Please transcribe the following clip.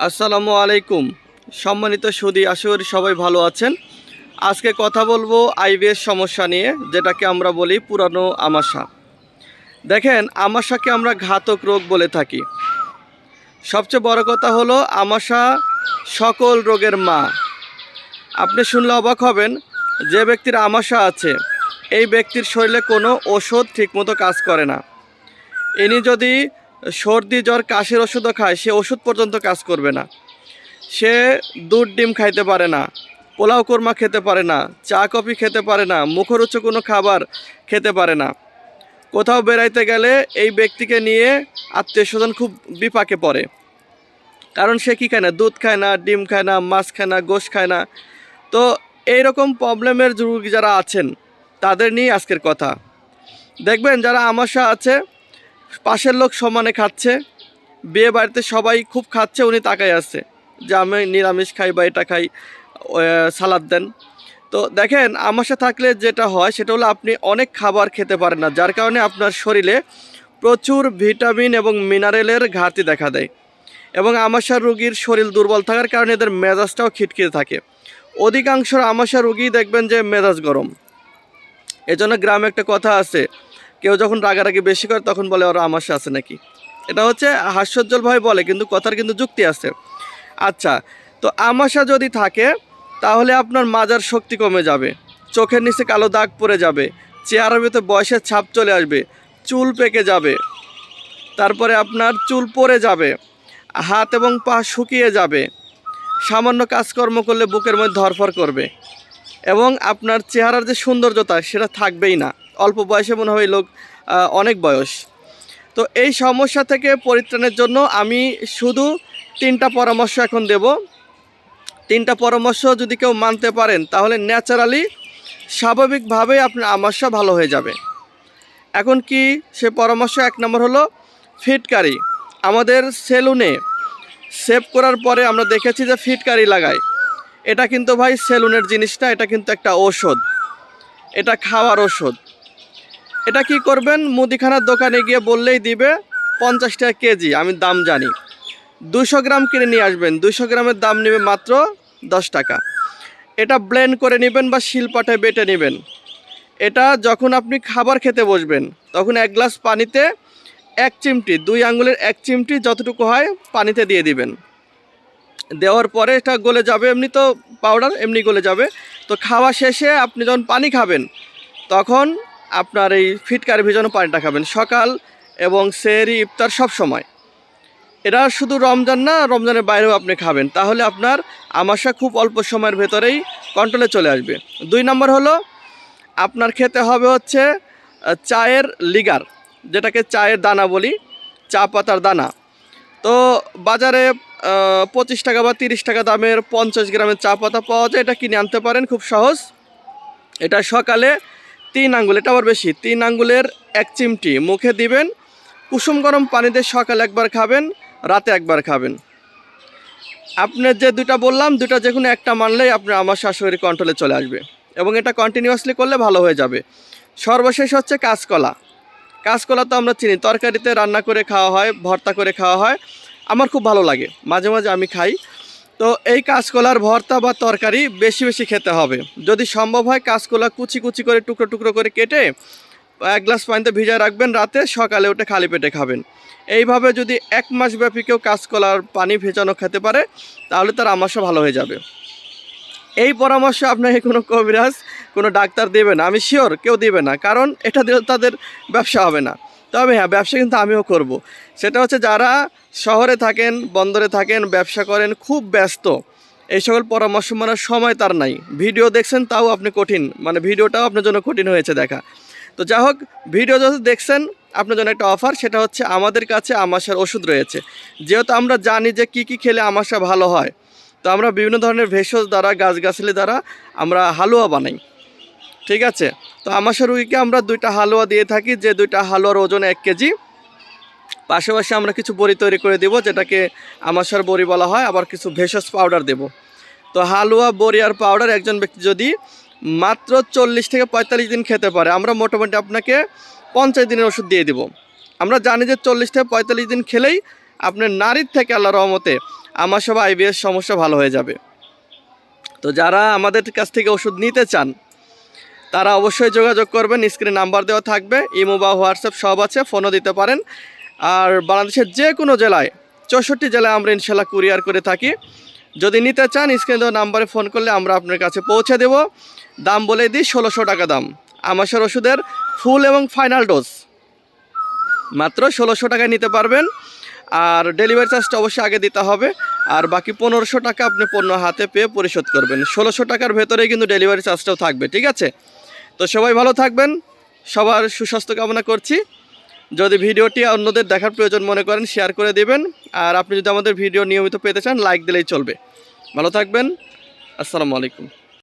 আসসালামু আলাইকুম। সম্মানিত সুদী আশা করি সবাই ভালো আছেন? আজকে কথা বলব আইবিএস সমস্যা নিয়ে, যেটাকে আমরা বলি পুরানো আমাশা। দেখেন, আমাশাকে আমরা ঘাতক রোগ বলে থাকি। সবচেয়ে বড় কথা হলো, আমাশা সকল রোগের মা। আপনি শুনলে অবাক হবেন, যে ব্যক্তির আমাশা আছে, এই ব্যক্তির শরীরে কোনো ওষুধ ঠিকমতো কাজ করে না। ইনি যদি সর্দি, জ্বর, কাশির ওষুধও খায়, সে ওষুধ পর্যন্ত কাজ করবে না। সে দুধ, ডিম খাইতে পারে না, পোলাও কোরমা খেতে পারে না, চা, কফি খেতে পারে না, মুখরোচক কোনো খাবার খেতে পারে না। কোথাও বেড়াইতে গেলে এই ব্যক্তিকে নিয়ে আত্মীয় স্বজন খুব বিপাকে পড়ে। কারণ সে কী খায় না? দুধ খায় না, ডিম খায় না, মাছ খায় না, গোশ খায় না। তো এইরকম প্রবলেমের রোগী যারা আছেন, তাদের নিয়ে আজকের কথা। দেখবেন যারা আমাশা আছে পাশের লোক সমানে খাচ্ছে। বিয়ে বাড়িতে সবাই খুব খাচ্ছে, উনি তাকাই আছে। যে আমি নিরামিষ খাই বা এটা খাই সালাদ দেন। তো দেখেন আমাশা থাকলে যেটা হয়, সেটা হলো আপনি অনেক খাবার খেতে পারেন না, যার কারণে আপনার শরীরে প্রচুর ভিটামিন এবং মিনারেলের ঘাটতি দেখা দেয়। এবং আমাশার রুগীর শরীর দুর্বল থাকার কারণে এদের মেজাজটাও খিটখিটে থাকে। অধিকাংশ আমাশা রুগী দেখবেন যে মেজাজ গরম। এজন্য গ্রামে একটা কথা আছে কেউ যখন রাগারাগি বেশি করে, তখন বলে ওরা আমাশা আছে নাকি? এটা হচ্ছে হাস্যোজ্জ্বলভাবে বলে, কিন্তু কথার কিন্তু যুক্তি আছে। আচ্ছা তো আমাশা যদি থাকে, তাহলে আপনার মাজার শক্তি কমে যাবে। চোখের নিচে কালো দাগ পড়ে যাবে। চেহারার ভিতরে বয়সের ছাপ চলে আসবে। চুল পেকে যাবে। তারপরে আপনার চুল পড়ে যাবে। হাত এবং পা শুকিয়ে যাবে। সামান্য কাজকর্ম করলে বুকের মধ্যে ধরফর করবে। এবং আপনার চেহারার যে সৌন্দর্যতা, সেটা থাকবেই না। অল্প বয়সে মনে হয় লোক অনেক বয়স। তো এই সমস্যা থেকে পরিত্রাণের জন্য আমি শুধু তিনটা পরামর্শ এখন দেব। তিনটা পরামর্শ যদি কেউ মানতে পারেন, তাহলে ন্যাচারালি স্বাভাবিকভাবেই আপনার আমাশা ভালো হয়ে যাবে। এখন কি সে পরামর্শ এক নম্বর হলো ফিটকারি। আমাদের সেলুনে সেভ করার পরে আমরা দেখেছি যে ফিটকারি লাগায়। এটা কিন্তু ভাই সেলুনের জিনিস না, এটা কিন্তু একটা ঔষধ। এটা খাওয়ার ওষুধ এটা কি করবেন? মুদিখানার দোকানে গিয়ে বললেই দিবে পঞ্চাশ টাকা কেজি, আমি দাম জানি। দুশো গ্রাম কিনে নিয়ে আসবেন দুশো গ্রামের দাম নেবে মাত্র দশ টাকা। এটা ব্লেন্ড করে নেবেন বা শিলপাটায় বেটে নেবেন। এটা যখন আপনি খাবার খেতে বসবেন, তখন এক গ্লাস পানিতে এক চিমটি, দুই আঙ্গুলের এক চিমটি যতটুকু হয় পানিতে দিয়ে দিবেন। দেওয়ার পরে এটা গলে যাবে, এমনি তো পাউডার এমনি গলে যাবে। তো খাওয়া শেষে আপনি যখন পানি খাবেন, তখন আপনার এই ফিটকার ভিজানো পানিটা খাবেন। সকাল এবং সেরি ইফতার সব সময়। এটা শুধু রমজান না, রমজানের বাইরেও আপনি খাবেন। তাহলে আপনার আমাশা খুব অল্প সময়ের ভেতরেই কন্ট্রোলে চলে আসবে। দুই নম্বর হলো, আপনার খেতে হবে হচ্ছে চায়ের লিগার, যেটাকে চায়ের দানা বলি, চা পাতার দানা। তো বাজারে পঁচিশ টাকা বা তিরিশ টাকা দামের পঞ্চাশ গ্রামের চা পাতা পাওয়া যায়, এটা কিনে আনতে পারেন, খুব সহজ। এটা সকালে তিন আঙ্গুল এটা আবার বেশি। তিন আঙ্গুলের এক চিমটি। মুখে দিবেন, কুসুম গরম পানিতে সকালে একবার খাবেন, রাতে একবার খাবেন। আপনার যে দুটা বললাম দুটা যে কোনো একটা মানলেই আপনার আমার শাশুড়ির কন্ট্রোলে চলে আসবে। এবং এটা কন্টিনিউয়াসলি করলে ভালো হয়ে যাবে। সর্বশেষ হচ্ছে কাঁচকলা। কাঁচকলা তো আমরা চিনি, তরকারিতে রান্না করে খাওয়া হয়, ভর্তা করে খাওয়া হয়। আমার খুব ভালো লাগে। মাঝে মাঝে আমি খাই। তো এই কাঁচকলার ভর্তা বা তরকারি বেশি বেশি খেতে হবে। যদি সম্ভব হয় কাঁচকলা কুচি কুচি করে টুকরো টুকরো করে কেটে এক গ্লাস পানিতে ভিজায় রাখবেন, রাতে সকালে উঠে খালি পেটে খাবেন। এইভাবে যদি এক মাস ব্যাপী কেউ কাঁচকলার পানি ভেজানো খেতে পারে, তাহলে তার আমাশা ভালো হয়ে যাবে। এই পরামর্শ আপনাকে কোনো কবিরাজ, কোনো ডাক্তার দেবে না। আমি শিওর কেউ দেবে না, কারণ এটা দিলে তাদের ব্যবসা হবে না। তবে হ্যাঁ ব্যবসা কিন্তু আমিও করব। সেটা হচ্ছে যারা শহরে থাকেন, বন্দরে থাকেন, ব্যবসা করেন, খুব ব্যস্ত, এই সকল পরামর্শ মানার সময় তার নাই। ভিডিও দেখছেন তাও আপনি কঠিন মানে ভিডিওটাও আপনার জন্য কঠিন হয়েছে দেখা। তো যা হোক, ভিডিও যদি দেখছেন, আপনার জন্য একটা অফার, সেটা হচ্ছে আমাদের কাছে আমাশার ওষুধ রয়েছে। যেহেতু আমরা জানি যে কি কি খেলে আমাশা ভালো হয়, তো আমরা বিভিন্ন ধরনের ভেষজ দ্বারা, গাছগাছালি দ্বারা আমরা হালুয়া বানাই। ঠিক আছে? তো আমাশা রুগীকে আমরা দুইটা হালুয়া দিয়ে থাকি, যে দুইটা হালুয়ার ওজন এক কেজি। পাশাপাশি আমরা কিছু বড়ি তৈরি করে দেব, যেটাকে আমাশার বড়ি বলা হয়, আবার কিছু ভেষজ পাউডার দেব। তো হালুয়া, বড়ি আর পাউডার একজন ব্যক্তি যদি মাত্র চল্লিশ থেকে পঁয়তাল্লিশ দিন খেতে পারে, আমরা মোটামুটি আপনাকে পঞ্চাশ দিনের ওষুধ দিয়ে দিব। আমরা জানি যে চল্লিশ থেকে পঁয়তাল্লিশ দিন খেলেই আপনার নারীর থেকে আল্লাহ রহমতে আমাশা বা আইবিএস সমস্যা ভালো হয়ে যাবে। তো যারা আমাদের কাছ থেকে ওষুধ নিতে চান তারা অবশ্যই যোগাযোগ করবেন, স্ক্রিনে নাম্বার দেওয়া থাকবে, ইমো বা হোয়াটসঅ্যাপ সব আছে, ফোনও দিতে পারেন। আর বাংলাদেশের যে কোনো জেলায়, চৌষট্টি জেলায় আমরা ইনশাল্লাহ কুরিয়ার করে থাকি। যদি নিতে চান, স্ক্রিনে দেওয়া নাম্বারে ফোন করলে আমরা আপনার কাছে পৌঁছে দেব। দাম বলে দিই ষোলোশো টাকা দাম। আমাশার ওষুধের ফুল এবং ফাইনাল ডোজ। মাত্র ষোলোশো টাকায় নিতে পারবেন। আর ডেলিভারি চার্জটা অবশ্যই আগে দিতে হবে। আর বাকি পনেরোশো টাকা আপনি পণ্য হাতে পেয়ে পরিশোধ করবেন। ষোলোশো টাকার ভেতরেই কিন্তু ডেলিভারি চার্জটাও থাকবে, ঠিক আছে? তো সবাই ভালো থাকবেন। সবার সুস্বাস্থ্য কামনা করছি। যদি ভিডিওটি অন্যদের দেখার প্রয়োজন মনে করেন শেয়ার করে দিবেন। আর আপনি যদি আমাদের ভিডিও নিয়মিত পেতে চান লাইক দিলেই চলবে। ভালো থাকবেন। আসসালামু আলাইকুম।